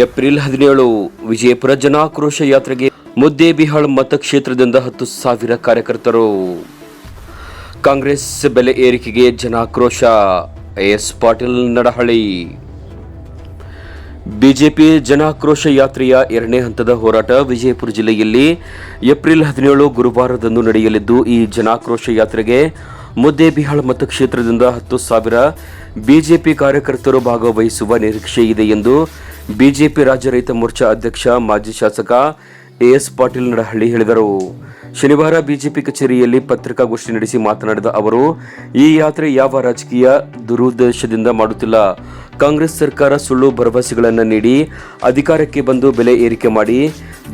April ಹದಿನೇಳು, ವಿಜಯಪುರ ಜನಾಕ್ರೋಶ ಯಾತ್ರೆಗೆ ಮುದ್ದೇಬಿಹಾಳ್ ಮತಕ್ಷೇತ್ರದಿಂದ ಹತ್ತು ಸಾವಿರ ಕಾರ್ಯಕರ್ತರು. ಕಾಂಗ್ರೆಸ್ ಬೆಲೆ ಏರಿಕೆಗೆ ಜನಾಕ್ರೋಶ, ಎಸ್ ಪಾಟೀಲ್ ನಡಹಳ್ಳಿ. ಬಿಜೆಪಿ ಜನಾಕ್ರೋಶ ಯಾತ್ರೆಯ ಎರಡನೇ ಹಂತದ ಹೋರಾಟ ವಿಜಯಪುರ ಜಿಲ್ಲೆಯಲ್ಲಿ ಏಪ್ರಿಲ್ ಹದಿನೇಳು ಗುರುವಾರದಂದು ನಡೆಯಲಿದ್ದು, ಈ ಜನಾಕ್ರೋಶ ಯಾತ್ರೆಗೆ ಮುದ್ದೇಬಿಹಾಳ್ ಮತಕ್ಷೇತ್ರದಿಂದ ಹತ್ತು ಸಾವಿರ ಬಿಜೆಪಿ ಕಾರ್ಯಕರ್ತರು ಭಾಗವಹಿಸುವ ನಿರೀಕ್ಷೆ ಇದೆ ಎಂದು ಬಿಜೆಪಿ ರಾಜ್ಯ ರೈತ ಮೋರ್ಚಾ ಅಧ್ಯಕ್ಷ, ಮಾಜಿ ಶಾಸಕ ಎಎಸ್ ಪಾಟೀಲ್ ನಡಹಳ್ಳಿ ಹೇಳಿದರು. ಶನಿವಾರ ಬಿಜೆಪಿ ಕಚೇರಿಯಲ್ಲಿ ಪತ್ರಿಕಾಗೋಷ್ಠಿ ನಡೆಸಿ ಮಾತನಾಡಿದ ಅವರು, ಈ ಯಾತ್ರೆ ಯಾವ ರಾಜಕೀಯ ದುರುದ್ದೇಶದಿಂದ ಮಾಡುತ್ತಿಲ್ಲ. ಕಾಂಗ್ರೆಸ್ ಸರ್ಕಾರ ಸುಳ್ಳು ಭರವಸೆಗಳನ್ನು ನೀಡಿ ಅಧಿಕಾರಕ್ಕೆ ಬಂದು ಬೆಲೆ ಏರಿಕೆ ಮಾಡಿ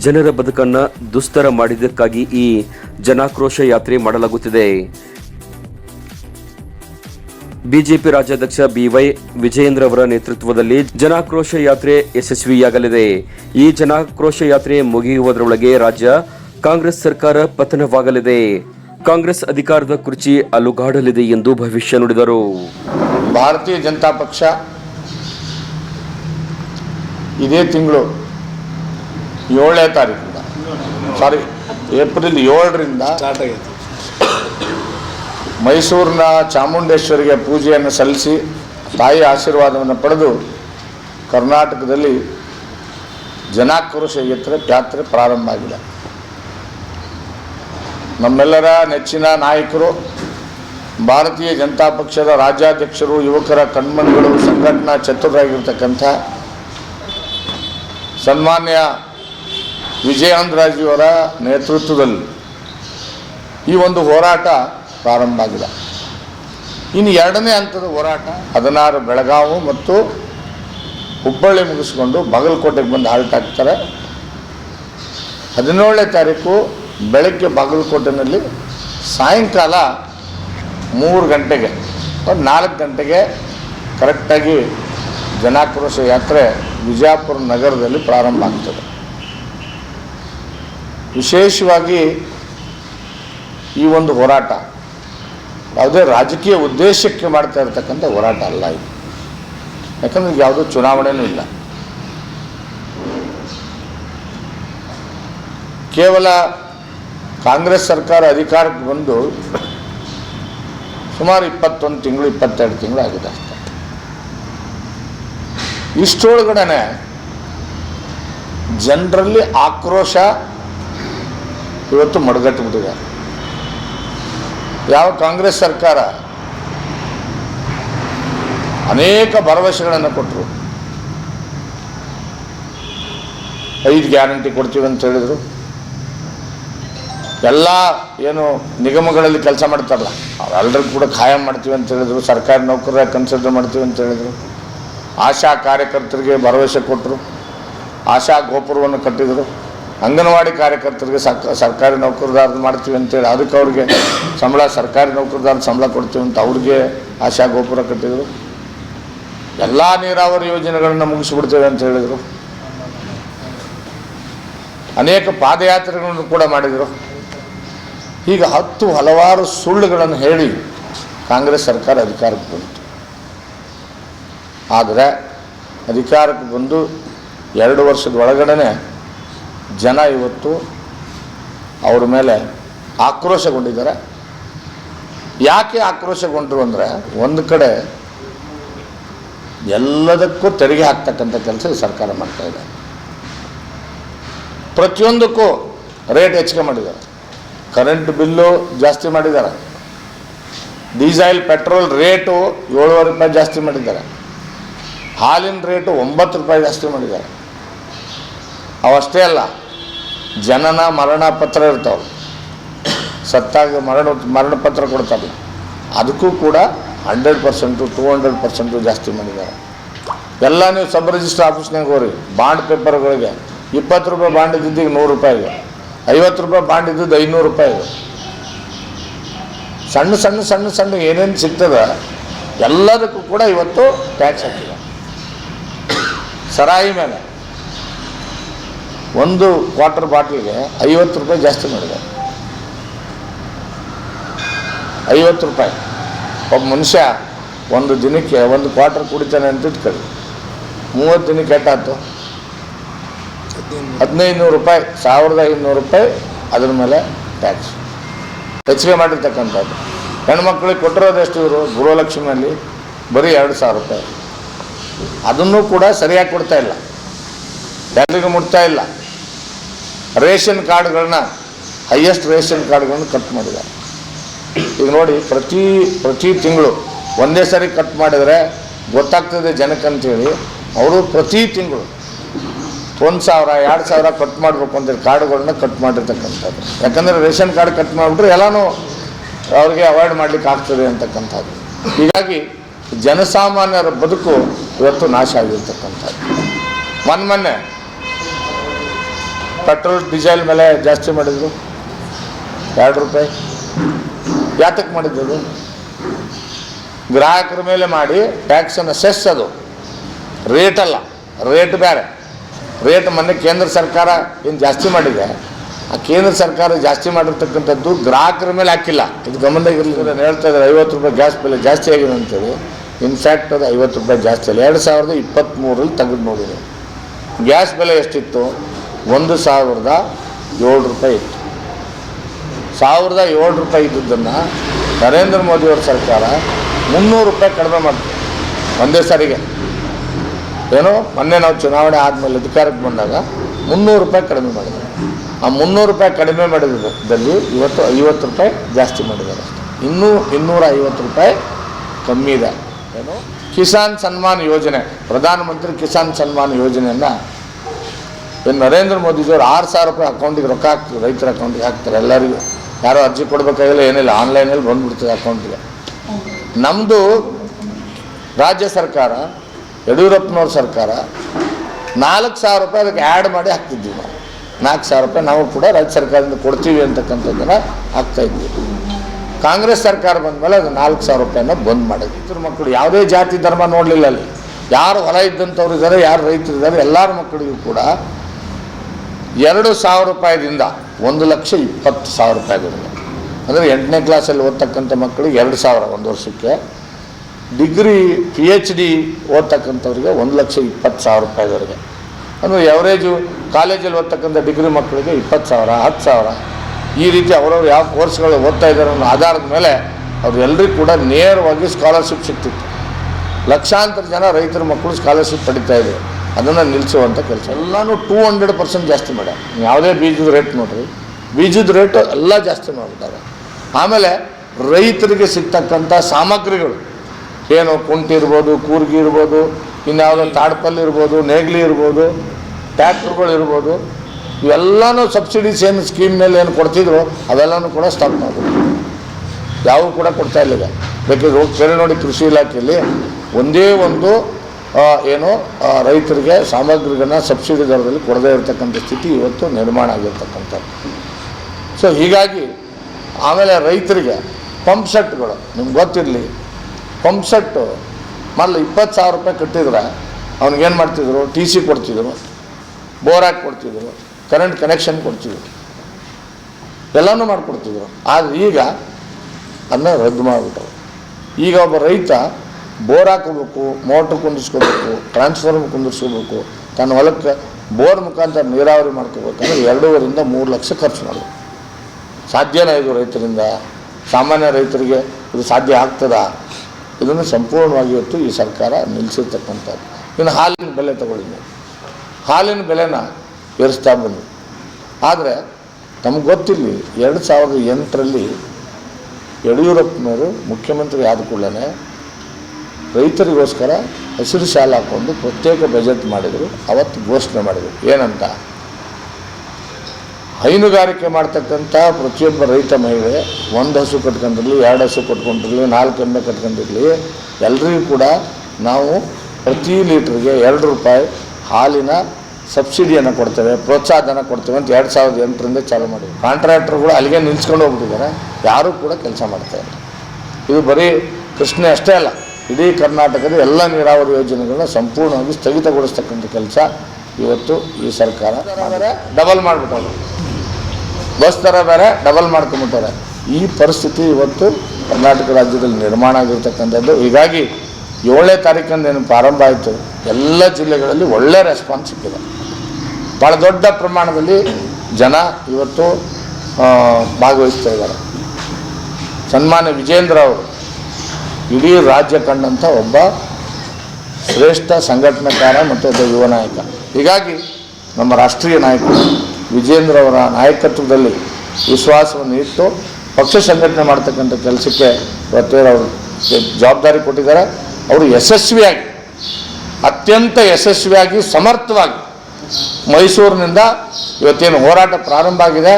ಜನರ ಬದುಕನ್ನು ದುಸ್ತರ ಮಾಡಿದ್ದಕ್ಕಾಗಿ ಈ ಜನಾಕ್ರೋಶ ಯಾತ್ರೆ ಮಾಡಲಾಗುತ್ತಿದೆ. ಬಿಜೆಪಿ ರಾಜ್ಯಾಧ್ಯಕ್ಷ ಬಿವೈ ವಿಜಯೇಂದ್ರ ಅವರ ನೇತೃತ್ವದಲ್ಲಿ ಜನಾಕ್ರೋಶ ಯಾತ್ರೆ ಯಶಸ್ವಿಯಾಗಲಿದೆ. ಈ ಜನಾಕ್ರೋಶ ಯಾತ್ರೆ ಮುಗಿಯುವುದರೊಳಗೆ ರಾಜ್ಯ ಕಾಂಗ್ರೆಸ್ ಸರ್ಕಾರ ಪತನವಾಗಲಿದೆ. ಕಾಂಗ್ರೆಸ್ ಅಧಿಕಾರದ ಕುರ್ಚಿ ಅಲುಗಾಡಲಿದೆ ಎಂದು ಭವಿಷ್ಯ ನುಡಿದರು. ಭಾರತೀಯ ಜನತಾ ಪಕ್ಷ ಇದೇ ತಿಂಗಳು ಏಳನೇ ತಾರೀಕಿಂದ ಸಾರಿ ಏಪ್ರಿಲ್ ಏಳರಿಂದ ಮೈಸೂರಿನ ಚಾಮುಂಡೇಶ್ವರಿಗೆ ಪೂಜೆಯನ್ನು ಸಲ್ಲಿಸಿ ತಾಯಿ ಆಶೀರ್ವಾದವನ್ನು ಪಡೆದು ಕರ್ನಾಟಕದಲ್ಲಿ ಜನಾಕ್ರೋಶ ಯಾತ್ರೆ ಜಾತ್ರೆ ಪ್ರಾರಂಭ ಆಗಿದೆ. ನಮ್ಮೆಲ್ಲರ ನೆಚ್ಚಿನ ನಾಯಕರು, ಭಾರತೀಯ ಜನತಾ ಪಕ್ಷದ ರಾಜ್ಯಾಧ್ಯಕ್ಷರು, ಯುವಕರ ಕಣ್ಮಣಿಗಳು ಸಂಘಟನಾ ಚತುರರಾಗಿರ್ತಕ್ಕಂಥ ಸನ್ಮಾನ್ಯ ವಿಜಯಾಂಧ್ರಾಜಿಯವರ ನೇತೃತ್ವದಲ್ಲಿ ಈ ಒಂದು ಹೋರಾಟ ಪ್ರಾರಂಭ ಆಗಿದೆ ಇನ್ನು ಎರಡನೇ ಹಂತದ ಹೋರಾಟ ಹದಿನಾರು ಬೆಳಗಾವಿ ಮತ್ತು ಹುಬ್ಬಳ್ಳಿ ಮುಗಿಸ್ಕೊಂಡು ಬಾಗಲಕೋಟೆಗೆ ಬಂದು ಹಾಲ್ಟ್ ಆಗ್ತಾರೆ ಹದಿನೇಳನೇ ತಾರೀಕು ಬೆಳಗ್ಗೆ ಬಾಗಲಕೋಟೆನಲ್ಲಿ ಸಾಯಂಕಾಲ ಮೂರು ಗಂಟೆಗೆ ನಾಲ್ಕು ಗಂಟೆಗೆ ಕರೆಕ್ಟಾಗಿ ಜನಾಕ್ರೋಶ ಯಾತ್ರೆ ವಿಜಯಪುರ ನಗರದಲ್ಲಿ ಪ್ರಾರಂಭ ಆಗ್ತದೆ. ವಿಶೇಷವಾಗಿ ಈ ಒಂದು ಹೋರಾಟ ಯಾವುದೇ ರಾಜಕೀಯ ಉದ್ದೇಶಕ್ಕೆ ಮಾಡ್ತಾ ಇರತಕ್ಕಂಥ ಹೋರಾಟ ಅಲ್ಲ ಇದು. ಯಾಕಂದ್ರೆ ಯಾವುದೋ ಚುನಾವಣೆನೂ ಇಲ್ಲ. ಕೇವಲ ಕಾಂಗ್ರೆಸ್ ಸರ್ಕಾರ ಅಧಿಕಾರಕ್ಕೆ ಬಂದು ಸುಮಾರು ಇಪ್ಪತ್ತೊಂದು ತಿಂಗಳು, ಇಪ್ಪತ್ತೆರಡು ತಿಂಗಳು ಆಗಿದೆ ಅಷ್ಟೆ. ಇಷ್ಟೊಳಗಡೆ ಜನರಲ್ಲಿ ಆಕ್ರೋಶ ಇವತ್ತು ಮಡಗಟ್ಟು ಮಡಗಟ್ಟುಬಿಟ್ಟಿದ್ದಾರೆ ಯಾವ ಕಾಂಗ್ರೆಸ್ ಸರ್ಕಾರ ಅನೇಕ ಭರವಸೆಗಳನ್ನು ಕೊಟ್ಟರು. ಐದು ಗ್ಯಾರಂಟಿ ಕೊಡ್ತೀವಿ ಅಂತ ಹೇಳಿದರು. ಎಲ್ಲ ಏನು ನಿಗಮಗಳಲ್ಲಿ ಕೆಲಸ ಮಾಡ್ತಾರಲ್ಲ ಅವರೆಲ್ಲರಿಗೂ ಕೂಡ ಖಾಯಂ ಮಾಡ್ತೀವಿ ಅಂತ ಹೇಳಿದರು, ಸರ್ಕಾರಿ ನೌಕರರ ಕನ್ಸಿಡರ್ ಮಾಡ್ತೀವಿ ಅಂತ ಹೇಳಿದರು. ಆಶಾ ಕಾರ್ಯಕರ್ತರಿಗೆ ಭರವಸೆ ಕೊಟ್ಟರು. ಆಶಾ ಗೋಪುರವನ್ನು ಕಟ್ಟಿದರು. ಅಂಗನವಾಡಿ ಕಾರ್ಯಕರ್ತರಿಗೆ ಸರ್ಕಾರಿ ನೌಕರದಾರರು ಮಾಡ್ತೀವಿ ಅಂತೇಳಿ ಅದಕ್ಕೆ ಅವ್ರಿಗೆ ಸಂಬಳ, ಸರ್ಕಾರಿ ನೌಕರದಾರ ಸಂಬಳ ಕೊಡ್ತೀವಿ ಅಂತ ಅವ್ರಿಗೆ ಆಶಾ ಗೋಪುರ ಕಟ್ಟಿದರು. ಎಲ್ಲ ನೀರಾವರಿ ಯೋಜನೆಗಳನ್ನು ಮುಗಿಸ್ಬಿಡ್ತೇವೆ ಅಂತ ಹೇಳಿದರು. ಅನೇಕ ಪಾದಯಾತ್ರೆಗಳನ್ನು ಕೂಡ ಮಾಡಿದರು. ಈಗ ಹತ್ತು ಹಲವಾರು ಸುಳ್ಳುಗಳನ್ನು ಹೇಳಿ ಕಾಂಗ್ರೆಸ್ ಸರ್ಕಾರ ಅಧಿಕಾರಕ್ಕೆ ಬಂತು. ಆದರೆ ಅಧಿಕಾರಕ್ಕೆ ಬಂದು ಎರಡು ವರ್ಷದ ಒಳಗಡೆ ಜನ ಇವತ್ತು ಅವ್ರ ಮೇಲೆ ಆಕ್ರೋಶಗೊಂಡಿದ್ದಾರೆ. ಯಾಕೆ ಆಕ್ರೋಶಗೊಂಡ್ರು ಅಂದರೆ ಒಂದು ಕಡೆ ಎಲ್ಲದಕ್ಕೂ ತೆರಿಗೆ ಹಾಕ್ತಕ್ಕಂಥ ಕೆಲಸ ಸರ್ಕಾರ ಮಾಡ್ತಾ ಇದೆ. ಪ್ರತಿಯೊಂದಕ್ಕೂ ರೇಟ್ ಹೆಚ್ಚಿಗೆ ಮಾಡಿದ್ದಾರೆ. ಕರೆಂಟ್ ಬಿಲ್ಲು ಜಾಸ್ತಿ ಮಾಡಿದ್ದಾರೆ. ಡೀಸೆಲ್, ಪೆಟ್ರೋಲ್ ರೇಟು ಏಳುವರೆ ರೂಪಾಯಿ ಜಾಸ್ತಿ ಮಾಡಿದ್ದಾರೆ. ಹಾಲಿನ ರೇಟು ಒಂಬತ್ತು ರೂಪಾಯಿ ಜಾಸ್ತಿ ಮಾಡಿದ್ದಾರೆ. ಅವಷ್ಟೇ ಅಲ್ಲ, ಜನನ ಮರಣ ಪತ್ರ ಇರ್ತಾವೆ ಸತ್ತಾಗ ಮರಣ ಮರಣ ಪತ್ರ ಕೊಡ್ತಾರಲ್ಲ, ಅದಕ್ಕೂ ಕೂಡ hundred percent two hundred percent ಜಾಸ್ತಿ ಮಾಡಿದ್ದಾರೆ. ಎಲ್ಲ ನೀವು ಸಬ್ ರಿಜಿಸ್ಟರ್ ಆಫೀಸ್ನಾಗ ಹೋಗ್ರಿ, ಬಾಂಡ್ ಪೇಪರ್ಗಳಿಗೆ ಇಪ್ಪತ್ತು ರೂಪಾಯಿ ಬಾಂಡ್ ಇದ್ದಿದ್ದು ಈಗ ನೂರು ರೂಪಾಯಿಗೆ ಐವತ್ತು ರೂಪಾಯಿ ಬಾಂಡ್ ಇದ್ದಿದ್ದು ಐನೂರು ರೂಪಾಯಿಗೆ ಸಣ್ಣ ಸಣ್ಣ ಸಣ್ಣ ಸಣ್ಣ ಏನೇನು ಸಿಗ್ತದೆ, ಎಲ್ಲದಕ್ಕೂ ಕೂಡ ಇವತ್ತು ಟ್ಯಾಕ್ಸ್ ಹಾಕಿದೆ ಸರಾಯಿ ಮೇಲೆ. ಒಂದು ಕ್ವಾರ್ಟರ್ ಬಾಟ್ಲಿಗೆ ಐವತ್ತು ರೂಪಾಯಿ ಜಾಸ್ತಿ ಮಾಡಿದೆ. ಐವತ್ತು ರೂಪಾಯಿ. ಒಬ್ಬ ಮನುಷ್ಯ ಒಂದು ದಿನಕ್ಕೆ ಒಂದು ಕ್ವಾರ್ಟರ್ ಕುಡಿತಾನೆ ಅಂತ ಇಟ್ಕೊಳ್ಳಿ. ಮೂವತ್ತು ದಿನಕ್ಕೆ ಎಷ್ಟಾಯ್ತು? ಹದಿನೈದು ನೂರು ರೂಪಾಯಿ, ಸಾವಿರದ ಐನೂರು ರೂಪಾಯಿ ಅದ್ರ ಮೇಲೆ ಟ್ಯಾಕ್ಸ್ ಹೆಚ್ಚಿಗೆ ಮಾಡಿರ್ತಕ್ಕಂಥದ್ದು. ಹೆಣ್ಮಕ್ಳಿಗೆ ಕೊಟ್ಟಿರೋದು ಎಷ್ಟು ಇವರು? ಗೃಹಲಕ್ಷ್ಮಿಯಲ್ಲಿ ಬರೀ ಎರಡು ಸಾವಿರ ರೂಪಾಯಿ. ಅದನ್ನು ಕೂಡ ಸರಿಯಾಗಿ ಕೊಡ್ತಾ ಇಲ್ಲ. ಎಲ್ರಿಗೂ ಮುಟ್ತಾ ಇಲ್ಲ. ರೇಷನ್ ಕಾರ್ಡ್ಗಳನ್ನ ಹೈಯೆಸ್ಟ್ ರೇಷನ್ ಕಾರ್ಡ್ಗಳನ್ನ ಕಟ್ ಮಾಡಿದ್ದಾರೆ. ಈಗ ನೋಡಿ, ಪ್ರತಿ ಪ್ರತಿ ತಿಂಗಳು ಒಂದೇ ಸಾರಿ ಕಟ್ ಮಾಡಿದರೆ ಗೊತ್ತಾಗ್ತದೆ ಜನಕ್ಕಂತೇಳಿ ಅವರು ಪ್ರತಿ ತಿಂಗಳು ಒಂದು ಸಾವಿರ, ಎರಡು ಸಾವಿರ ಕಟ್ ಮಾಡಬೇಕು ಅಂತೇಳಿ ಕಾರ್ಡ್ಗಳನ್ನ ಕಟ್ ಮಾಡಿರ್ತಕ್ಕಂಥದ್ದು. ಯಾಕಂದರೆ ರೇಷನ್ ಕಾರ್ಡ್ ಕಟ್ ಮಾಡಿಬಿಟ್ರೆ ಎಲ್ಲನೂ ಅವ್ರಿಗೆ ಅವಾಯ್ಡ್ ಮಾಡಲಿಕ್ಕೆ ಆಗ್ತದೆ ಅಂತಕ್ಕಂಥದ್ದು. ಹೀಗಾಗಿ ಜನಸಾಮಾನ್ಯರ ಬದುಕು ಇವತ್ತು ನಾಶ ಆಗಿರ್ತಕ್ಕಂಥದ್ದು. ಮೊನ್ನೆ ಮೊನ್ನೆ ಪೆಟ್ರೋಲ್, ಡೀಸೆಲ್ ಮೇಲೆ ಜಾಸ್ತಿ ಮಾಡಿದರು. ಎರಡು ರೂಪಾಯಿ. ಯಾತಕ್ಕೆ ಮಾಡಿದ್ದರು ಗ್ರಾಹಕರ ಮೇಲೆ ಮಾಡಿ ಟ್ಯಾಕ್ಸನ್ನು ಸೆಸ್ ಅದು ರೇಟ್ ಅಲ್ಲ, ರೇಟ್ ಬೇರೆ. ರೇಟ್ ಮೊನ್ನೆ ಕೇಂದ್ರ ಸರ್ಕಾರ ಏನು ಜಾಸ್ತಿ ಮಾಡಿದೆ? ಆ ಕೇಂದ್ರ ಸರ್ಕಾರ ಜಾಸ್ತಿ ಮಾಡಿರ್ತಕ್ಕಂಥದ್ದು ಗ್ರಾಹಕರ ಮೇಲೆ ಹಾಕಿಲ್ಲ. ಇದು ಗಮನದಾಗಿರಲಿ ನಾನು ಹೇಳ್ತಾ ಇದ್ದಾರೆ ಐವತ್ತು ರೂಪಾಯಿ ಗ್ಯಾಸ್ ಬೆಲೆ ಜಾಸ್ತಿ ಆಗಿದೆ ಅಂತೇಳಿ. ಇನ್ಫ್ಯಾಕ್ಟ್ ಅದು ಐವತ್ತು ರೂಪಾಯಿ ಜಾಸ್ತಿ ಅಲ್ಲ ಎರಡು ಸಾವಿರದ ಇಪ್ಪತ್ತ್ಮೂರಲ್ಲಿ ತೆಗೆದು ನೋಡಿದೆ. ಗ್ಯಾಸ್ ಬೆಲೆ ಎಷ್ಟಿತ್ತು? ಒಂದು ಸಾವಿರದ ಏಳು ರೂಪಾಯಿ ಇತ್ತು. ಸಾವಿರದ ಏಳು ರೂಪಾಯಿ ಇದ್ದದ್ದನ್ನು ನರೇಂದ್ರ ಮೋದಿಯವ್ರ ಸರ್ಕಾರ ಮುನ್ನೂರು ರೂಪಾಯಿ ಕಡಿಮೆ ಮಾಡಿದೆ ಒಂದೇ ಸಾರಿಗೆ. ಏನೋ ಮೊನ್ನೆ ನಾವು ಚುನಾವಣೆ ಆದಮೇಲೆ ಅಧಿಕಾರಕ್ಕೆ ಬಂದಾಗ ಮುನ್ನೂರು ರೂಪಾಯಿ ಕಡಿಮೆ ಮಾಡಿದ್ದಾರೆ ಆ ಮುನ್ನೂರು ರೂಪಾಯಿ ಕಡಿಮೆ ಮಾಡಿದಲ್ಲಿ ಇವತ್ತು ಐವತ್ತು ರೂಪಾಯಿ ಜಾಸ್ತಿ ಮಾಡಿದ್ದಾರೆ ಇನ್ನೂ ಇನ್ನೂರ ಐವತ್ತು ರೂಪಾಯಿ ಕಮ್ಮಿ ಇದೆ. ಏನು ಕಿಸಾನ್ ಸನ್ಮಾನ್ ಯೋಜನೆ, ಪ್ರಧಾನಮಂತ್ರಿ ಕಿಸಾನ್ ಸನ್ಮಾನ್ ಯೋಜನೆಯನ್ನು ಏನು ನರೇಂದ್ರ ಮೋದಿಜಿಯವರು ಆರು ಸಾವಿರ ರೂಪಾಯಿ ಅಕೌಂಟಿಗೆ ರೊಕ್ಕ ಹಾಕ್ತಾರೆ ರೈತರ ಅಕೌಂಟಿಗೆ ಹಾಕ್ತಾರೆ. ಎಲ್ಲರಿಗೂ ಯಾರೋ ಅರ್ಜಿ ಕೊಡಬೇಕಾಗಿಲ್ಲ, ಏನಿಲ್ಲ ಆನ್ಲೈನಲ್ಲಿ ಬಂದ್ಬಿಡ್ತದೆ ಅಕೌಂಟಿಗೆ ನಮ್ಮದು ರಾಜ್ಯ ಸರ್ಕಾರ, ಯಡಿಯೂರಪ್ಪನವ್ರ ಸರ್ಕಾರ ನಾಲ್ಕು ಸಾವಿರ ರೂಪಾಯಿ ಅದಕ್ಕೆ ಆ್ಯಡ್ ಮಾಡಿ ಹಾಕ್ತಿದ್ವಿ ನಾವು. ನಾಲ್ಕು ಸಾವಿರ ರೂಪಾಯಿ ನಾವು ಕೂಡ ರಾಜ್ಯ ಸರ್ಕಾರದಿಂದ ಕೊಡ್ತೀವಿ ಅಂತಕ್ಕಂಥದ್ದನ್ನು ಹಾಕ್ತಾಯಿದ್ವಿ ಕಾಂಗ್ರೆಸ್ ಸರ್ಕಾರ ಬಂದಮೇಲೆ ಅದು ನಾಲ್ಕು ಸಾವಿರ ರೂಪಾಯಿನ ಬಂದ್ ಮಾಡಿದ್ವಿ. ಇತರ ಮಕ್ಕಳು ಯಾವುದೇ ಜಾತಿ ಧರ್ಮ ನೋಡಲಿಲ್ಲ ಅಲ್ಲಿ. ಯಾರು ಹೊಲ ಇದ್ದಂಥವ್ರು ಇದ್ದಾರೆ, ಯಾರು ರೈತರು ಇದ್ದಾರೆ ಎಲ್ಲರ ಮಕ್ಕಳಿಗೂ ಕೂಡ ಎರಡು ಸಾವಿರ ರೂಪಾಯಿದಿಂದ ಒಂದು ಲಕ್ಷ ಇಪ್ಪತ್ತು ಸಾವಿರ ರೂಪಾಯಿವರೆಗೆ ಅಂದರೆ ಎಂಟನೇ ಕ್ಲಾಸಲ್ಲಿ ಓದ್ತಕ್ಕಂಥ ಮಕ್ಕಳಿಗೆ ಎರಡು ಸಾವಿರ ಒಂದು ವರ್ಷಕ್ಕೆ. ಡಿಗ್ರಿ ಪಿ ಎಚ್ ಡಿ ಓದ್ತಕ್ಕಂಥವ್ರಿಗೆ ಒಂದು ಲಕ್ಷ ಇಪ್ಪತ್ತು ಸಾವಿರ ರೂಪಾಯಿವರೆಗೆ ಅಂದರೆ ಎವರೇಜು ಕಾಲೇಜಲ್ಲಿ ಓದ್ತಕ್ಕಂಥ ಡಿಗ್ರಿ ಮಕ್ಕಳಿಗೆ ಇಪ್ಪತ್ತು ಸಾವಿರ, ಹತ್ತು ಸಾವಿರ. ಈ ರೀತಿ ಅವರವ್ರು ಯಾವ ಕೋರ್ಸ್ಗಳು ಓದ್ತಾ ಇದ್ದಾರೆ ಅನ್ನೋ ಆಧಾರದ ಮೇಲೆ ಅವರೆಲ್ಲರಿಗೂ ಕೂಡ ನೇರವಾಗಿ ಸ್ಕಾಲರ್ಶಿಪ್ ಸಿಗ್ತಿತ್ತು. ಲಕ್ಷಾಂತರ ಜನ ರೈತರ ಮಕ್ಕಳು ಸ್ಕಾಲರ್ಶಿಪ್ ಪಡಿತಾ ಅದನ್ನು ನಿಲ್ಲಿಸುವಂಥ ಕೆಲಸ. ಎಲ್ಲನೂ ಟೂ ಹಂಡ್ರೆಡ್ ಪರ್ಸೆಂಟ್ ಜಾಸ್ತಿ ಮಾಡ್ಯಾರ ಯಾವುದೇ ಬೀಜದ ರೇಟ್ ನೋಡ್ರಿ. ಬೀಜದ ರೇಟ್ ಎಲ್ಲ ಜಾಸ್ತಿ ಮಾಡಿದ್ದಾರೆ ಆಮೇಲೆ ರೈತರಿಗೆ ಸಿಗ್ತಕ್ಕಂಥ ಸಾಮಗ್ರಿಗಳು. ಏನು ಕುಂಟಿ ಇರ್ಬೋದು, ಕೂರ್ಗಿ ಇರ್ಬೋದು ಇನ್ಯಾವುದೋ ತಾಡ್ಪಲ್ಲಿ ಇರ್ಬೋದು, ನೇಗ್ಲಿ ಇರ್ಬೋದು, ಟ್ಯಾಕ್ಟ್ರುಗಳು ಇರ್ಬೋದು, ಇವೆಲ್ಲನೂ ಸಬ್ಸಿಡೀಸ್ ಏನು ಸ್ಕೀಮ್ ಮೇಲೆ ಏನು ಕೊಡ್ತಿದ್ರು, ಅವೆಲ್ಲನೂ ಕೂಡ ಸ್ಟಾಪ್ ಮಾಡಿದ್ರು ಯಾವೂ ಕೂಡ ಕೊಡ್ತಾ ಇಲ್ಲ ಬೇಕಾದ್ರೆ ಹೋಗಿ ಕೇಳಿ ನೋಡಿ ಕೃಷಿ ಇಲಾಖೆಯಲ್ಲಿ. ಒಂದೇ ಒಂದು ಏನು ರೈತರಿಗೆ ಸಾಮಗ್ರಿಗಳನ್ನ ಸಬ್ಸಿಡಿ ದರದಲ್ಲಿ ಕೊಡದೇ ಇರತಕ್ಕಂಥ ಸ್ಥಿತಿ ಇವತ್ತು ನಿರ್ಮಾಣ ಆಗಿರ್ತಕ್ಕಂಥದ್ದು. ಸೊ ಹೀಗಾಗಿ ಆಮೇಲೆ ರೈತರಿಗೆ ಪಂಪ್ ಸೆಟ್ಗಳು ನಿಮ್ಗೆ ಗೊತ್ತಿರಲಿ ಪಂಪ್ ಸೆಟ್ಟು ಮೊದಲು ಇಪ್ಪತ್ತು ಸಾವಿರ ರೂಪಾಯಿ ಕಟ್ಟಿದ್ರೆ ಅವ್ನಿಗೇನು ಮಾಡ್ತಿದ್ರು? ಟಿ ಸಿ ಕೊಡ್ತಿದ್ರು ಬೋರ್ ಹಾಕಿ ಕೊಡ್ತಿದ್ರು ಕರೆಂಟ್ ಕನೆಕ್ಷನ್ ಕೊಡ್ತಿದ್ರು, ಎಲ್ಲನೂ ಮಾಡಿಕೊಡ್ತಿದ್ರು. ಆದರೆ ಈಗ ಅದನ್ನ ರದ್ದು ಮಾಡಿಬಿಟ್ರು. ಈಗ ಒಬ್ಬ ರೈತ ಬೋರ್ ಹಾಕೋಬೇಕು, ಮೋಟ್ರ್ ಕುಂದಿಸ್ಕೋಬೇಕು ಟ್ರಾನ್ಸ್ಫಾರ್ಮ್ ಕುಂದಿಸ್ಕೋಬೇಕು ತನ್ನ ಹೊಲಕ್ಕೆ ಬೋರ್ ಮುಖಾಂತರ ನೀರಾವರಿ ಮಾಡ್ಕೋಬೇಕಂದ್ರೆ ಎರಡೂವರಿಂದ ಮೂರು ಲಕ್ಷ ಖರ್ಚು ಮಾಡಬೇಕು ಸಾಧ್ಯನೇ ಇದು ರೈತರಿಂದ. ಸಾಮಾನ್ಯ ರೈತರಿಗೆ ಇದು ಸಾಧ್ಯ ಆಗ್ತದ? ಇದನ್ನು ಸಂಪೂರ್ಣವಾಗಿ ಇವತ್ತು ಈ ಸರ್ಕಾರ ನಿಲ್ಲಿಸಿರ್ತಕ್ಕಂಥದ್ದು. ಇನ್ನು ಹಾಲಿನ ಬೆಲೆ ತಗೊಳ್ಳಿ ಹಾಲಿನ ಬೆಲೆನ ಏರಿಸ್ತಾ ಬಂದ್ವಿ ಆದರೆ ನಮ್ಗೆ ಗೊತ್ತಿಲ್ಲಿ ಎರಡು ಸಾವಿರದ ಎಂಟರಲ್ಲಿ ಯಡಿಯೂರಪ್ಪನವರು ಮುಖ್ಯಮಂತ್ರಿ ಆದ ಕೂಡಲೇ ರೈತರಿಗೋಸ್ಕರ ಹಸಿರು ಸಾಲ ಹಾಕೊಂಡು ಪ್ರತ್ಯೇಕ ಬಜೆಟ್ ಮಾಡಿದರು, ಅವತ್ತು ಘೋಷಣೆ ಮಾಡಿದರು. ಏನಂತ? ಹೈನುಗಾರಿಕೆ ಮಾಡ್ತಕ್ಕಂಥ ಪ್ರತಿಯೊಬ್ಬ ರೈತ ಮಹಿಳೆ, ಒಂದು ಹಸು ಕಟ್ಕೊಂಡಿರಲಿ, ಎರಡು ಹಸು ಕಟ್ಕೊಂಡಿರಲಿ, ನಾಲ್ಕು ಎಮ್ಮೆ ಕಟ್ಕೊಂಡಿರಲಿ ಎಲ್ಲರಿಗೂ ಕೂಡ ನಾವು ಪ್ರತಿ ಲೀಟ್ರಿಗೆ ಎರಡು ರೂಪಾಯಿ ಹಾಲಿನ ಸಬ್ಸಿಡಿಯನ್ನು ಕೊಡ್ತೇವೆ ಪ್ರೋತ್ಸಾಹಧನ ಕೊಡ್ತೇವೆ ಅಂತ ಎರಡು ಸಾವಿರದ ಎಂಟರಿಂದ ಚಾಲೂ ಮಾಡಿದ್ವಿ. ಕಾಂಟ್ರಾಕ್ಟರ್ಗಳು ಅಲ್ಲಿಗೆ ನಿಲ್ಸ್ಕೊಂಡು ಹೋಗ್ಬಿಟ್ಟಿದ್ದಾರೆ, ಯಾರೂ ಕೂಡ ಕೆಲಸ ಮಾಡ್ತಾ ಇಲ್ಲ. ಇದು ಬರೀ ಕೃಷ್ಣ ಅಷ್ಟೇ ಅಲ್ಲ. ಇಡೀ ಕರ್ನಾಟಕದ ಎಲ್ಲ ನೀರಾವರಿ ಯೋಜನೆಗಳನ್ನ ಸಂಪೂರ್ಣವಾಗಿ ಸ್ಥಗಿತಗೊಳಿಸ್ತಕ್ಕಂಥ ಕೆಲಸ ಇವತ್ತು ಈ ಸರ್ಕಾರ ಡಬಲ್ ಮಾಡಿಬಿಟ್ಟವ್ರು. ಬಸ್ ದರ ಬೇರೆ ಡಬಲ್ ಮಾಡ್ಕೊಂಬಿಟ್ಟಾರೆ ಈ ಪರಿಸ್ಥಿತಿ ಇವತ್ತು ಕರ್ನಾಟಕ ರಾಜ್ಯದಲ್ಲಿ ನಿರ್ಮಾಣ ಆಗಿರ್ತಕ್ಕಂಥದ್ದು. ಹೀಗಾಗಿ ಏಳನೇ ತಾರೀಕಿಂದ ಏನು ಪ್ರಾರಂಭ ಆಯಿತು, ಎಲ್ಲ ಜಿಲ್ಲೆಗಳಲ್ಲಿ ಒಳ್ಳೆ ರೆಸ್ಪಾನ್ಸ್ ಸಿಕ್ಕಿದೆ. ಭಾಳ ದೊಡ್ಡ ಪ್ರಮಾಣದಲ್ಲಿ ಜನ ಇವತ್ತು ಭಾಗವಹಿಸ್ತಾ ಇದ್ದಾರೆ. ಸನ್ಮಾನ್ಯ ವಿಜೇಂದ್ರ ಅವರು ಇಡೀ ರಾಜ್ಯ ಕಂಡಂಥ ಒಬ್ಬ ಶ್ರೇಷ್ಠ ಸಂಘಟನಾಕಾರ ಮತ್ತು ಒಬ್ಬ ಯುವ ನಾಯಕ. ಹೀಗಾಗಿ ನಮ್ಮ ರಾಷ್ಟ್ರೀಯ ನಾಯಕರು, ವಿಜೇಂದ್ರ ಅವರ ನಾಯಕತ್ವದಲ್ಲಿ ವಿಶ್ವಾಸವನ್ನು ಇಟ್ಟು ಪಕ್ಷ ಸಂಘಟನೆ ಮಾಡ್ತಕ್ಕಂಥ ಕೆಲಸಕ್ಕೆ ಇವತ್ತೇನು ಅವರು ಜವಾಬ್ದಾರಿ ಕೊಟ್ಟಿದ್ದಾರೆ. ಅವರು ಯಶಸ್ವಿಯಾಗಿ, ಅತ್ಯಂತ ಯಶಸ್ವಿಯಾಗಿ, ಸಮರ್ಥವಾಗಿ ಮೈಸೂರಿನಿಂದ ಇವತ್ತೇನು ಹೋರಾಟ ಪ್ರಾರಂಭ ಆಗಿದೆ.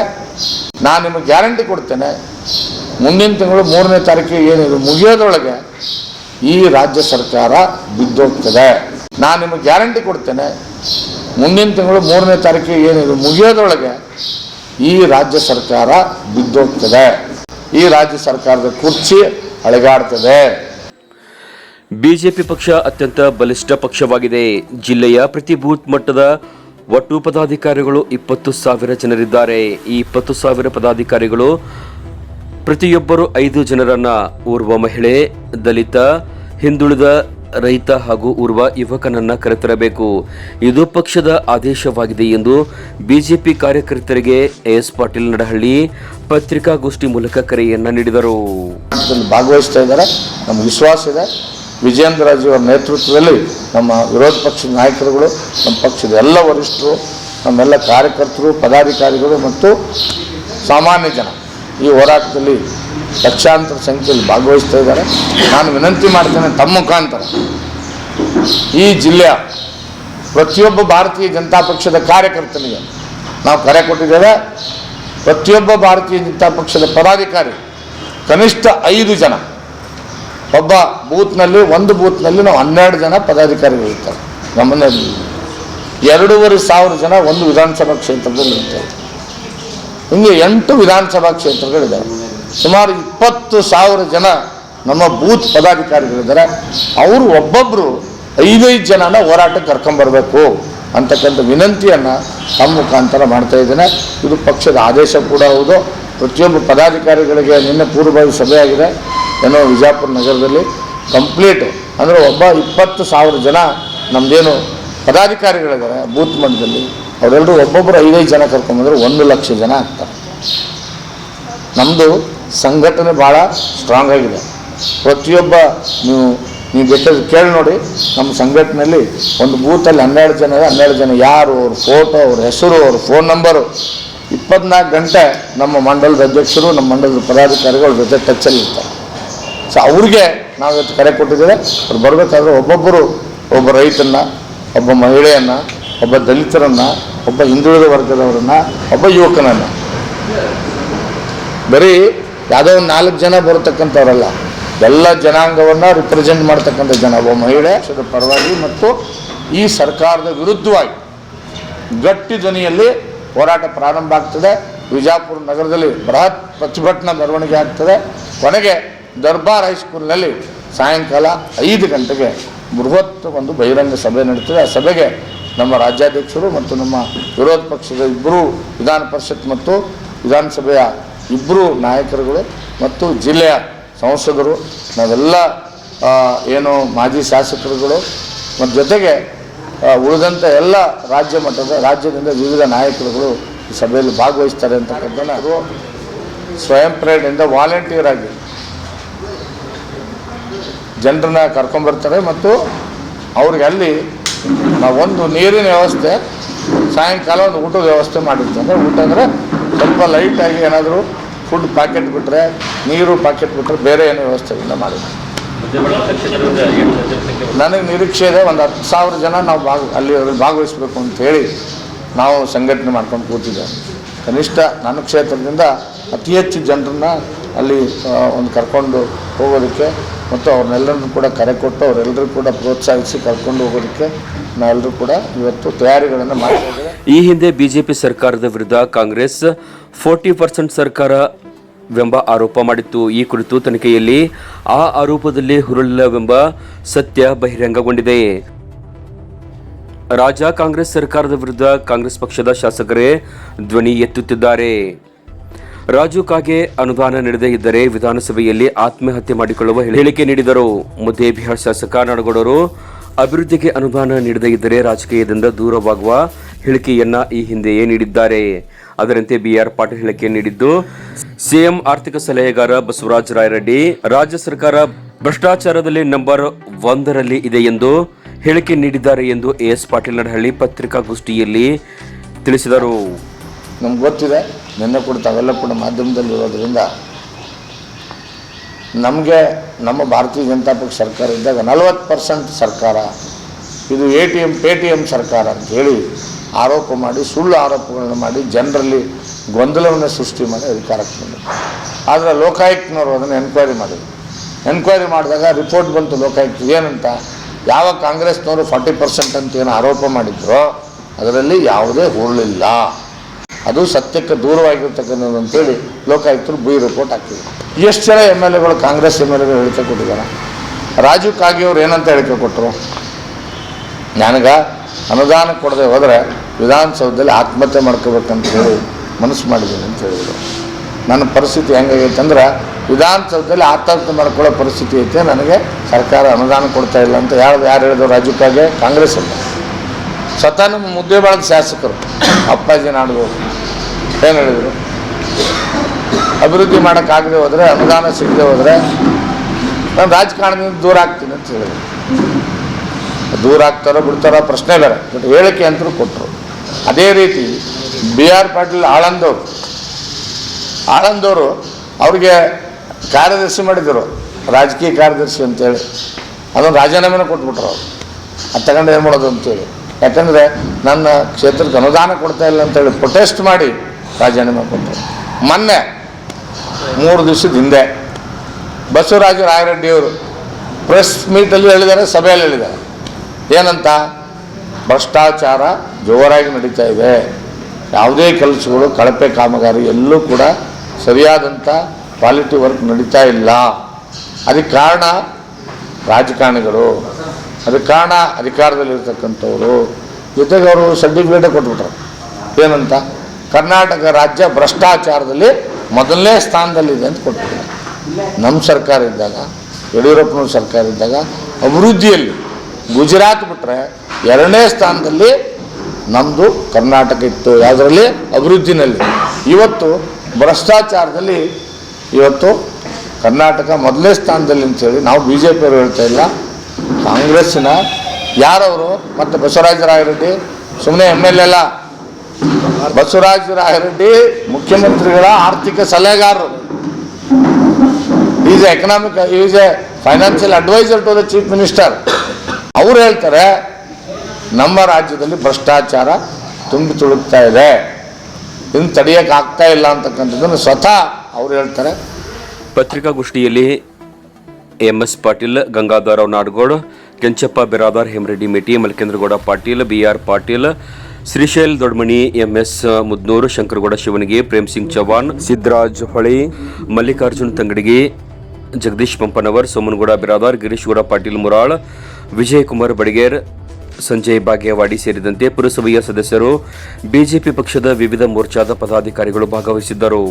ನಾನು ನಿಮಗೆ ಗ್ಯಾರಂಟಿ ಕೊಡ್ತೇನೆ ಮುಂದಿನ ತಿಂಗಳು ಮೂರನೇ ತಾರೀಕಿಗೆ ಏನಿದೆ ಮುಗಿಯೋದ್ರೊಳಗೆ ಈ ರಾಜ್ಯ ಸರ್ಕಾರ ಬಿದ್ದೋಗ್ತದೆ. ನಾನು ನಿಮಗೆ ಗ್ಯಾರಂಟಿ ಕೊಡ್ತೇನೆ, ಮುಂದಿನ ತಿಂಗಳು ಮೂರನೇ ತಾರೀಕಿಗೆ ಏನಿದೆ ಮುಗಿಯೋದ್ರೊಳಗೆ ಈ ರಾಜ್ಯ ಸರ್ಕಾರ ಬಿದ್ದೋಗ್ತದೆ. ಈ ರಾಜ್ಯ ಸರ್ಕಾರದ ಕುರ್ಚಿ ಅಳೆಗಾಡ್ತದೆ. ಬಿಜೆಪಿ ಪಕ್ಷ ಅತ್ಯಂತ ಬಲಿಷ್ಠ ಪಕ್ಷವಾಗಿದೆ. ಜಿಲ್ಲೆಯ ಪ್ರತಿ ಬೂತ್ ಮಟ್ಟದ ಒಟ್ಟು ಪದಾಧಿಕಾರಿಗಳು ಇಪ್ಪತ್ತು ಸಾವಿರ ಜನರಿದ್ದಾರೆ. ಈ ಇಪ್ಪತ್ತು ಸಾವಿರ ಪದಾಧಿಕಾರಿಗಳು ಪ್ರತಿಯೊಬ್ಬರು ಐದು ಜನರನ್ನ ಓರ್ವ ಮಹಿಳೆ, ದಲಿತ, ಹಿಂದುಳಿದ ರೈತ ಹಾಗೂ ಓರ್ವ ಯುವಕನನ್ನ ಕರೆತರಬೇಕು. ಇದು ಪಕ್ಷದ ಆದೇಶವಾಗಿದೆ ಎಂದು ಬಿಜೆಪಿ ಕಾರ್ಯಕರ್ತರಿಗೆ ಎಸ್ ಪಾಟೀಲ್ ನಡಹಳ್ಳಿ ಪತ್ರಿಕಾಗೋಷ್ಠಿ ಮೂಲಕ ಕರೆಯನ್ನ ನೀಡಿದರು. ಭಾಗವಹಿಸ್ತಾ ಇದ್ದಾರೆ. ನಮ್ಮ ವಿಶ್ವಾಸ ಇದೆ. ವಿಜಯೇಂದ್ರ ಅವರ ನೇತೃತ್ವದಲ್ಲಿ ನಮ್ಮ ವಿರೋಧ ಪಕ್ಷದ ನಾಯಕರುಗಳು, ನಮ್ಮ ಪಕ್ಷದ ಎಲ್ಲ ವರಿಷ್ಠರು, ನಮ್ಮೆಲ್ಲ ಕಾರ್ಯಕರ್ತರು, ಪದಾಧಿಕಾರಿಗಳು ಮತ್ತು ಸಾಮಾನ್ಯ ಜನ. ಈ ಹೋರಾಟದಲ್ಲಿ ಲಕ್ಷಾಂತರ ಸಂಖ್ಯೆಯಲ್ಲಿ ಭಾಗವಹಿಸ್ತಾ ಇದ್ದಾರೆ. ನಾನು ವಿನಂತಿ ಮಾಡ್ತೇನೆ ತಮ್ಮ ಮುಖಾಂತರ ಈ ಜಿಲ್ಲೆಯ ಪ್ರತಿಯೊಬ್ಬ ಭಾರತೀಯ ಜನತಾ ಪಕ್ಷದ ಕಾರ್ಯಕರ್ತನಿಗೆ ನಾವು ಕರೆ ಕೊಟ್ಟಿದ್ದೇವೆ. ಪ್ರತಿಯೊಬ್ಬ ಭಾರತೀಯ ಜನತಾ ಪಕ್ಷದ ಪದಾಧಿಕಾರಿ ಕನಿಷ್ಠ ಐದು ಜನ, ಒಬ್ಬ ಬೂತ್ನಲ್ಲಿ, ಒಂದು ಬೂತ್ನಲ್ಲಿ ನಾವು ಹನ್ನೆರಡು ಜನ ಪದಾಧಿಕಾರಿಗಳಿರ್ತಾರೆ ಗಮನದಲ್ಲಿ ಎರಡೂವರೆ ಸಾವಿರ ಜನ ಒಂದು ವಿಧಾನಸಭಾ ಕ್ಷೇತ್ರದಲ್ಲಿ ಇರ್ತಾರೆ. ಹಿಂಗೆ ಎಂಟು ವಿಧಾನಸಭಾ ಕ್ಷೇತ್ರಗಳಿದೆ ಸುಮಾರು ಇಪ್ಪತ್ತು ಸಾವಿರ ಜನ ನಮ್ಮ ಬೂತ್ ಪದಾಧಿಕಾರಿಗಳಿದ್ದಾರೆ. ಅವರು ಒಬ್ಬೊಬ್ಬರು ಐದೈದು ಜನನ ಹೋರಾಟಕ್ಕೆ ಕರ್ಕೊಂಬರ್ಬೇಕು ಅಂತಕ್ಕಂಥ ವಿನಂತಿಯನ್ನು ತಮ್ಮ ಮುಖಾಂತರ ಮಾಡ್ತಾ ಇದ್ದೇನೆ. ಇದು ಪಕ್ಷದ ಆದೇಶ ಕೂಡ ಹೌದು. ಪ್ರತಿಯೊಬ್ಬ ಪದಾಧಿಕಾರಿಗಳಿಗೆ ನಿನ್ನೆ ಪೂರ್ವಭಾವಿ ಸಭೆ ಆಗಿದೆ ಏನೋ ವಿಜಯಪುರ ನಗರದಲ್ಲಿ ಕಂಪ್ಲೀಟ್ ಅಂದರೆ ಒಬ್ಬ ಇಪ್ಪತ್ತು ಸಾವಿರ ಜನ ನಮ್ಮದೇನು ಪದಾಧಿಕಾರಿಗಳಿದ್ದಾರೆ ಬೂತ್ ಮಟ್ಟದಲ್ಲಿ ಅವರೆಲ್ಲರೂ ಒಬ್ಬೊಬ್ಬರು ಐದೈದು ಜನ ಕರ್ಕೊಂಬಂದ್ರೆ ಒಂದು ಲಕ್ಷ ಜನ ಆಗ್ತಾರೆ. ನಮ್ಮದು ಸಂಘಟನೆ ಭಾಳ ಸ್ಟ್ರಾಂಗ್ ಆಗಿದೆ. ಪ್ರತಿಯೊಬ್ಬ ನೀವು ನೀವು ಬೇಕಾದ್ರೆ ಕೇಳಿ ನೋಡಿ, ನಮ್ಮ ಸಂಘಟನೆಯಲ್ಲಿ ಒಂದು ಬೂತಲ್ಲಿ ಹನ್ನೆರಡು ಜನ ಹನ್ನೆರಡು ಜನ ಯಾರು, ಅವ್ರ ಫೋಟೋ ಅವ್ರ ಹೆಸರು, ಅವ್ರ ಫೋನ್ ನಂಬರು ಇಪ್ಪತ್ನಾಲ್ಕು ಗಂಟೆ ನಮ್ಮ ಮಂಡಲದ ಅಧ್ಯಕ್ಷರು, ನಮ್ಮ ಮಂಡಲದ ಪದಾಧಿಕಾರಿಗಳು ಜೊತೆ ಟಚ್ಚಲ್ಲಿ ಇರ್ತಾರೆ. ಸೊ ಅವ್ರಿಗೆ ನಾವು ಇವತ್ತು ಕರೆ ಕೊಟ್ಟಿದ್ದೇವೆ. ಅವ್ರು ಬರಬೇಕಾದ್ರೆ ಒಬ್ಬೊಬ್ಬರು, ಒಬ್ಬ ರೈತನ್ನ, ಒಬ್ಬ ಮಹಿಳೆಯನ್ನು, ಒಬ್ಬ ದಲಿತರನ್ನು ಒಬ್ಬ ಹಿಂದುಳಿದ ವರ್ಗದವರನ್ನು, ಒಬ್ಬ ಯುವಕನನ್ನು. ಬರೀ ಯಾವುದೋ ಒಂದು ನಾಲ್ಕು ಜನ ಬರತಕ್ಕಂಥವ್ರಲ್ಲ, ಎಲ್ಲ ಜನಾಂಗವನ್ನು ರಿಪ್ರೆಸೆಂಟ್ ಮಾಡ್ತಕ್ಕಂಥ ಜನ, ಒಬ್ಬ ಮಹಿಳೆ ಪರವಾಗಿ ಮತ್ತು ಈ ಸರ್ಕಾರದ ವಿರುದ್ಧವಾಗಿ ಗಟ್ಟಿ ಧ್ವನಿಯಲ್ಲಿ ಹೋರಾಟ ಪ್ರಾರಂಭ ಆಗ್ತದೆ. ವಿಜಾಪುರ ನಗರದಲ್ಲಿ ಬೃಹತ್ ಪ್ರತಿಭಟನಾ ಮೆರವಣಿಗೆ ಆಗ್ತದೆ. ಕೊನೆಗೆ ದರ್ಬಾರ್ ಹೈಸ್ಕೂಲ್ನಲ್ಲಿ ಸಾಯಂಕಾಲ ಐದು ಗಂಟೆಗೆ ಬೃಹತ್ ಒಂದು ಬಹಿರಂಗ ಸಭೆ ನಡೀತದೆ. ಆ ಸಭೆಗೆ ನಮ್ಮ ರಾಜ್ಯಾಧ್ಯಕ್ಷರು ಮತ್ತು ನಮ್ಮ ವಿರೋಧ ಪಕ್ಷದ ಇಬ್ಬರು ವಿಧಾನ ಪರಿಷತ್ ಮತ್ತು ವಿಧಾನಸಭೆಯ ಇಬ್ಬರು ನಾಯಕರುಗಳು ಮತ್ತು ಜಿಲ್ಲೆಯ ಸಂಸದರು, ನಾವೆಲ್ಲ ಏನು ಮಾಜಿ ಶಾಸಕರುಗಳು ಮತ್ತು ಜೊತೆಗೆ ಉಳಿದಂಥ ಎಲ್ಲ ರಾಜ್ಯ ಮಟ್ಟದ, ರಾಜ್ಯದಿಂದ ವಿವಿಧ ನಾಯಕರುಗಳು ಈ ಸಭೆಯಲ್ಲಿ ಭಾಗವಹಿಸ್ತಾರೆ ಅಂತಕ್ಕಂಥ ಅವರು ಸ್ವಯಂ ಪ್ರೇರಣೆಯಿಂದ ವಾಲಂಟಿಯರ್ ಆಗಿ ಜನರನ್ನ ಕರ್ಕೊಂಬರ್ತಾರೆ ಮತ್ತು ಅವ್ರಿಗೆ ಅಲ್ಲಿ ನಾವು ಒಂದು ನೀರಿನ ವ್ಯವಸ್ಥೆ, ಸಾಯಂಕಾಲ ಒಂದು ಊಟದ ವ್ಯವಸ್ಥೆ ಮಾಡಿರ್ತೀವಿ ಊಟ ಅಂದರೆ ಸ್ವಲ್ಪ ಲೈಟಾಗಿ ಏನಾದರೂ ಫುಡ್ ಪ್ಯಾಕೆಟ್ ಬಿಟ್ಟರೆ ನೀರು ಪ್ಯಾಕೆಟ್ ಬಿಟ್ಟರೆ ಬೇರೆ ಏನೂ ಇಲ್ಲ ಮಾಡಿರ್ತೀವಿ ನನಗೆ ನಿರೀಕ್ಷೆ ಇದೆ ಒಂದು ಹತ್ತು ಸಾವಿರ ಜನ ನಾವು ಭಾಗ, ಅಲ್ಲಿ ಭಾಗವಹಿಸಬೇಕು ಅಂತ ಹೇಳಿ ನಾವು ಸಂಘಟನೆ ಮಾಡ್ಕೊಂಡು ಕೂತಿದ್ದೇವೆ. ಕನಿಷ್ಠ ನನ್ನ ಕ್ಷೇತ್ರದಿಂದ ಅತಿ ಹೆಚ್ಚು ಜನರನ್ನ ಅಲ್ಲಿ ಒಂದು ಕರ್ಕೊಂಡು ಹೋಗೋದಕ್ಕೆ ಮತ್ತು ಅವ್ರನ್ನೆಲ್ಲರನ್ನು ಕೂಡ ಕರೆ ಕೊಟ್ಟು ಅವರೆಲ್ಲರೂ ಕೂಡ ಪ್ರೋತ್ಸಾಹಿಸಿ ಕರ್ಕೊಂಡು ಹೋಗೋದಕ್ಕೆ ನಾವೆಲ್ಲರೂ ಕೂಡ ಇವತ್ತು ತಯಾರಿಗಳನ್ನು ಮಾಡ್ತಾ ಈ ಹಿಂದೆ ಬಿಜೆಪಿ ಸರ್ಕಾರದ ವಿರುದ್ಧ ಕಾಂಗ್ರೆಸ್ ಫೋರ್ಟಿ ಪರ್ಸೆಂಟ್ ಸರ್ಕಾರವೆಂಬ ಆರೋಪ ಮಾಡಿತ್ತು. ಈ ಕುರಿತು ತನಿಖೆಯಲ್ಲಿ ಆ ಆರೋಪದಲ್ಲಿ ಹುರುಳಿಲ್ಲವೆಂಬ ಸತ್ಯ ಬಹಿರಂಗಗೊಂಡಿದೆ. ರಾಜ ಕಾಂಗ್ರೆಸ್ ಸರ್ಕಾರದ ವಿರುದ್ಧ ಕಾಂಗ್ರೆಸ್ ಪಕ್ಷದ ಶಾಸಕರೇ ಧ್ವನಿ ಎತ್ತುತ್ತಿದ್ದಾರೆ. ರಾಜು ಕಾಗೆ ಅನುದಾನ ನೀಡದೇ ಇದ್ದರೆ ವಿಧಾನಸಭೆಯಲ್ಲಿ ಆತ್ಮಹತ್ಯೆ ಮಾಡಿಕೊಳ್ಳುವ ಹೇಳಿಕೆ ನೀಡಿದರು. ಮುದ್ದೇಬಿಹಾರ್ ಶಾಸಕ ನಾಡಗೌಡರು ಅಭಿವೃದ್ಧಿಗೆ ಅನುದಾನ ನೀಡದೇ ಇದ್ದರೆ ರಾಜಕೀಯದಿಂದ ದೂರವಾಗುವ ಹೇಳಿಕೆಯನ್ನ ಈ ಹಿಂದೆಯೇ ನೀಡಿದ್ದಾರೆ. ಅದರಂತೆ ಬಿಆರ್ ಪಾಟೀಲ್ ಹೇಳಿಕೆ ನೀಡಿದ್ದು, ಸಿಎಂ ಆರ್ಥಿಕ ಸಲಹೆಗಾರ ಬಸವರಾಜ ರಾಯರೆಡ್ಡಿ, ರಾಜ್ಯ ಸರ್ಕಾರ ಭ್ರಷ್ಟಾಚಾರದಲ್ಲಿ ನಂಬರ್ ಒಂದರಲ್ಲಿ ಇದೆ ಎಂದು ಹೇಳಿಕೆ ನೀಡಿದ್ದಾರೆ ಎಂದು ಎಸ್ ಪಾಟೀಲ್ ನಡಹಳ್ಳಿ ಪತ್ರಿಕಾಗೋಷ್ಠಿಯಲ್ಲಿ ತಿಳಿಸಿದರು. ನಮ್ಗೆ ಗೊತ್ತಿದೆ. ನಿನ್ನೆ ಕೂಡ ತಾವೆಲ್ಲ ಕೂಡ ಮಾಧ್ಯಮದಲ್ಲಿ ಇರೋದ್ರಿಂದ ನಮಗೆ ನಮ್ಮ ಭಾರತೀಯ ಜನತಾ ಪಕ್ಷ ಸರ್ಕಾರ ಇದ್ದಾಗ ನಲವತ್ತು ಪರ್ಸೆಂಟ್ ಸರ್ಕಾರ, ಇದು A T M Paytm ಸರ್ಕಾರ ಅಂತ ಆರೋಪ ಮಾಡಿ, ಸುಳ್ಳು ಆರೋಪಗಳನ್ನು ಮಾಡಿ ಜನರಲ್ಲಿ ಗೊಂದಲವನ್ನು ಸೃಷ್ಟಿ ಮಾಡಿ ಅಧಿಕಾರಕ್ಕೆ ಬಂದರು ಆದರೆ ಲೋಕಾಯುಕ್ತನವರು ಅದನ್ನು ಎನ್ಕ್ವೈರಿ ಮಾಡಿದರು. ಎನ್ಕ್ವೈರಿ ಮಾಡಿದಾಗ ರಿಪೋರ್ಟ್ ಬಂತು ಲೋಕಾಯುಕ್ತ ಏನಂತ? ಯಾವ ಕಾಂಗ್ರೆಸ್ನವರು ಫಾರ್ಟಿ ಪರ್ಸೆಂಟ್ ಅಂತ ಏನು ಆರೋಪ ಮಾಡಿದ್ರೋ, ಅದರಲ್ಲಿ ಯಾವುದೇ ಹುರುಳಿಲ್ಲ. ಅದು ಸತ್ಯಕ್ಕೆ ದೂರವಾಗಿರ್ತಕ್ಕಂಥದ್ದು ಅಂತೇಳಿ ಲೋಕಾಯುಕ್ತರು ಬಿ ರಿಪೋರ್ಟ್ ಹಾಕಿದ್ರು. ಎಷ್ಟು ಜನ ಎಂ ಎಲ್ ಎಗಳು, ಕಾಂಗ್ರೆಸ್ ಎಂ ಎಲ್ ಎಗಳು ಹೇಳಿಕೆ ಕೊಟ್ಟಿದ್ದಾರೆ ರಾಜು ಕಾಗೆ ಅವ್ರು ಏನಂತ ಹೇಳಿಕೆ ಕೊಟ್ಟರು? ನನಗೆ ಅನುದಾನ ಕೊಡದೆ ಹೋದರೆ ವಿಧಾನಸೌಧದಲ್ಲಿ ಆತ್ಮಹತ್ಯೆ ಮಾಡ್ಕೋಬೇಕಂತ ಹೇಳಿ ಮನಸ್ಸು ಮಾಡಿದ್ದೀನಿ ಅಂತ ಹೇಳಿದರು. ನನ್ನ ಪರಿಸ್ಥಿತಿ ಹೆಂಗಾಗೈತೆ ಅಂದ್ರೆ ವಿಧಾನಸೌಧದಲ್ಲಿ ಆತ್ಮಹತ್ಯೆ ಮಾಡ್ಕೊಳ್ಳೋ ಪರಿಸ್ಥಿತಿ ಐತೆ, ನನಗೆ ಸರ್ಕಾರ ಅನುದಾನ ಕೊಡ್ತಾ ಇಲ್ಲ ಅಂತ ಯಾರು ಯಾರು ಹೇಳಿದ್ರು? ರಾಜೀವ್ ಕಾಗೆ, ಕಾಂಗ್ರೆಸ್ ಅಂತ. ಸ್ವತಃ ಮುದ್ದೆ ಬಾಳದ ಶಾಸಕರು. ಅಪ್ಪಾಜಿ ನಾಡಗೌಡರು ಏನು ಹೇಳಿದರು? ಅಭಿವೃದ್ಧಿ ಮಾಡೋಕ್ಕಾಗದೆ ಹೋದರೆ, ಅನುದಾನ ಸಿಗದೆ ಹೋದರೆ, ನಾನು ರಾಜಕಾರಣದಿಂದ ದೂರ ಆಗ್ತೀನಿ ಅಂತ ಹೇಳಿದರು. ದೂರ ಆಗ್ತಾರೋ ಬಿಡ್ತಾರೋ ಪ್ರಶ್ನೆ ಬೇರೆ. ಬಟ್ ಹೇಳಿಕೆ ಅಂತೂ ಕೊಟ್ಟರು ಅದೇ ರೀತಿ ಬಿ ಆರ್ ಪಾಟೀಲ್ ಆಳಂದವರು. ಆಳಂದವರು ಅವ್ರಿಗೆ ಕಾರ್ಯದರ್ಶಿ ಮಾಡಿದರು. ರಾಜಕೀಯ ಕಾರ್ಯದರ್ಶಿ ಅಂತೇಳಿ. ಅದನ್ನು ರಾಜೀನಾಮೆನ ಕೊಟ್ಬಿಟ್ರು ಅವರು. ಅದು ತಗೊಂಡು ಏನು ಮಾಡೋದು ಅಂತೇಳಿ. ಯಾಕಂದರೆ ನನ್ನ ಕ್ಷೇತ್ರಕ್ಕೆ ಅನುದಾನ ಕೊಡ್ತಾ ಇಲ್ಲ ಅಂತೇಳಿ ಪ್ರೊಟೆಸ್ಟ್ ಮಾಡಿ ರಾಜೀನಾಮೆ ಕೊಟ್ಟರು. ಮೊನ್ನೆ, ಮೂರು ದಿವಸದ ಹಿಂದೆ, ಬಸವರಾಜ ರಾಯರೆಡ್ಡಿಯವರು ಪ್ರೆಸ್ ಮೀಟಲ್ಲೂ ಹೇಳಿದ್ದಾರೆ, ಸಭೆಯಲ್ಲಿ ಹೇಳಿದ್ದಾರೆ. ಏನಂತ? ಭ್ರಷ್ಟಾಚಾರ ಜೋರಾಗಿ ನಡೀತಾ ಇದೆ. ಯಾವುದೇ ಕೆಲಸಗಳು, ಕಳಪೆ ಕಾಮಗಾರಿ ಎಲ್ಲೂ ಕೂಡ ಸರಿಯಾದಂಥ ಕ್ವಾಲಿಟಿ ವರ್ಕ್ ನಡೀತಾ ಇಲ್ಲ. ಅದಕ್ಕೆ ಕಾರಣ ರಾಜಕಾರಣಿಗಳು. ಅದಕ್ಕೆ ಕಾರಣ ಅಧಿಕಾರದಲ್ಲಿರ್ತಕ್ಕಂಥವ್ರು. ಜೊತೆಗೆ ಅವರು ಸರ್ಟಿಫಿಕೇಟೇ ಕೊಟ್ಬಿಟ್ರು. ಏನಂತ? ಕರ್ನಾಟಕ ರಾಜ್ಯ ಭ್ರಷ್ಟಾಚಾರದಲ್ಲಿ ಮೊದಲನೇ ಸ್ಥಾನದಲ್ಲಿದೆ ಅಂತ ಕೊಟ್ಬಿಟ್ರು. ನಮ್ಮ ಸರ್ಕಾರ ಇದ್ದಾಗ, ಯಡಿಯೂರಪ್ಪನವ್ರ ಸರ್ಕಾರ ಇದ್ದಾಗ ಅಭಿವೃದ್ಧಿಯಲ್ಲಿ ಗುಜರಾತ್ ಬಿಟ್ಟರೆ ಎರಡನೇ ಸ್ಥಾನದಲ್ಲಿ ನಮ್ಮದು ಕರ್ನಾಟಕ ಇತ್ತು. ಯಾವುದರಲ್ಲಿ ಅಭಿವೃದ್ಧಿನಲ್ಲಿ. ಇವತ್ತು ಭ್ರಷ್ಟಾಚಾರದಲ್ಲಿ ಇವತ್ತು ಕರ್ನಾಟಕ ಮೊದಲನೇ ಸ್ಥಾನದಲ್ಲಿ ಅಂತೇಳಿ ನಾವು ಬಿ ಜೆ ಪಿಯವರು ಹೇಳ್ತಾ ಇಲ್ಲ. ಕಾಂಗ್ರೆಸ್ಸಿನ ಯಾರವರು ಮತ್ತು ಬಸವರಾಜ ರಾಯರೆಡ್ಡಿ ಸುಮ್ಮನೆ ಎಂ ಎಲ್ ಎಲ್ಲ ಬಸವರಾಜ ರಾಯರೆಡ್ಡಿ ಮುಖ್ಯಮಂತ್ರಿಗಳ ಆರ್ಥಿಕ ಸಲಹೆಗಾರರು. Is economic is a financial advisor to the chief minister ಅವ್ರು ಹೇಳ್ತಾರೆ, ನಮ್ಮ ರಾಜ್ಯದಲ್ಲಿ ಭ್ರಷ್ಟಾಚಾರ ತುಂಬಿ ತುಳುಕ್ತಾ ಇದೆ. ಇನ್ನು ತಡೆಯೋಕ್ಕಾಗ್ತಾ ಇಲ್ಲ ಅಂತಕ್ಕಂಥದ್ದನ್ನು ಸ್ವತಃ ಅವ್ರು ಹೇಳ್ತಾರೆ. ಪತ್ರಿಕಾಗೋಷ್ಠಿಯಲ್ಲಿ MS Patil Gangadhararao Nadagouda, Kenchappa Biradar, Hemareddy Meti, Malkendragouda Patil B R Patil, Shrishail Dodmani MS Mudnur, Shankaragouda ಶಿವನಿಗೆ ಪ್ರೇಮ್ ಸಿಂಗ್ ಚೌಹಾಣ್ ಸಿದ್ದರಾಜ್ ಹೊಳಿ, ಮಲ್ಲಿಕಾರ್ಜುನ್ ತಂಗಡಿಗೆ ಜಗದೀಶ್ ಪಂಪನವರ್, ಸೋಮನಗೌಡ ಬಿರಾದಾರ್ ಗಿರೀಶ್ ಗೌಡ ಪಾಟೀಲ್ ಮುರಾಳ್, ವಿಜಯಕುಮಾರ್ ಬಡಿಗೇರ್, ಸಂಜಯ್ ಬಾಗೇವಾಡಿ ಸೇರಿದಂತೆ ಪುರಸಭೆಯ ಸದಸ್ಯರು ಬಿಜೆಪಿ ಪಕ್ಷದ ವಿವಿಧ ಮೋರ್ಚಾದ ಪದಾಧಿಕಾರಿಗಳು ಭಾಗವಹಿಸಿದ್ದರು.